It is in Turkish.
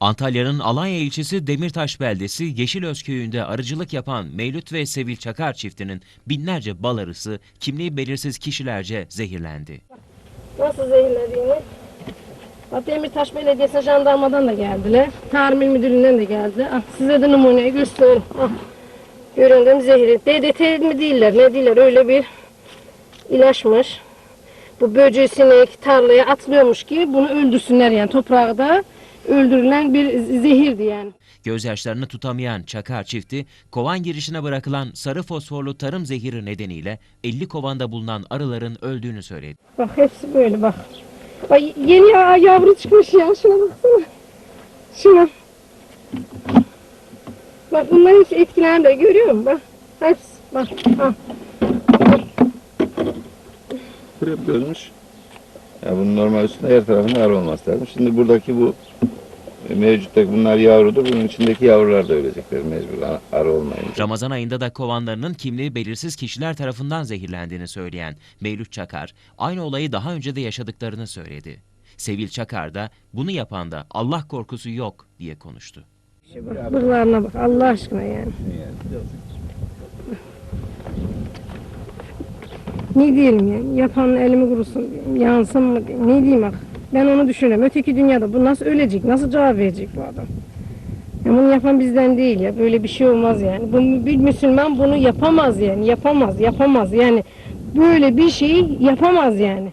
Antalya'nın Alanya ilçesi Demirtaş beldesi Yeşilöz köyünde arıcılık yapan Mevlüt ve Sevil Çakar çiftinin binlerce bal arısı kimliği belirsiz kişilerce zehirlendi. Nasıl zehirlediğini. Demirtaş Belediyesi jandarmadan da geldiler. Tarım İl Müdürlüğü'nden de geldi. Ah, size de numuneyi göstereyim. Ah, göründüğüm zehri. DDT mi değiller ne değiller öyle bir ilaçmış. Bu böceği sinek tarlaya atılıyormuş ki bunu öldürsünler yani toprağı öldürülen bir zehirdi yani. Gözyaşlarını tutamayan Çakar çifti kovan girişine bırakılan sarı fosforlu tarım zehiri nedeniyle 50 kovanda bulunan arıların öldüğünü söyledi. Bak hepsi böyle bak. Bak yeni ya- yavru çıkmış ya şuna baksana. Şuna. Bak bunların hepsi etkilendi görüyor musun? Bak. Hepsi. Bak. Ha. Krep gözmüş. Ya bunun normal üstünde her tarafında arı olması lazım. Şimdi buradaki bu e, mevcuttaki bunlar yavrudur. Bunun içindeki yavrular da ölecekler mecbur arı olmayınca. Ramazan ayında da kovanlarının kimliği belirsiz kişiler tarafından zehirlendiğini söyleyen Mevlüt Çakar, aynı olayı daha önce de yaşadıklarını söyledi. Sevil Çakar da bunu yapan da Allah korkusu yok diye konuştu. Bırlarına bak Allah aşkına yani. Ne diyelim yani? Yapanın elimi kurusun. Yansın mı. Ne diyeyim bak. Ben onu düşünüyorum. Öteki dünyada bu nasıl ölecek? Nasıl cevap verecek bu adam? Ya bunu yapan bizden değil ya. Böyle bir şey olmaz yani. Bu, bir Müslüman bunu yapamaz yani. Yapamaz, yapamaz yani. Böyle bir şeyi yapamaz yani.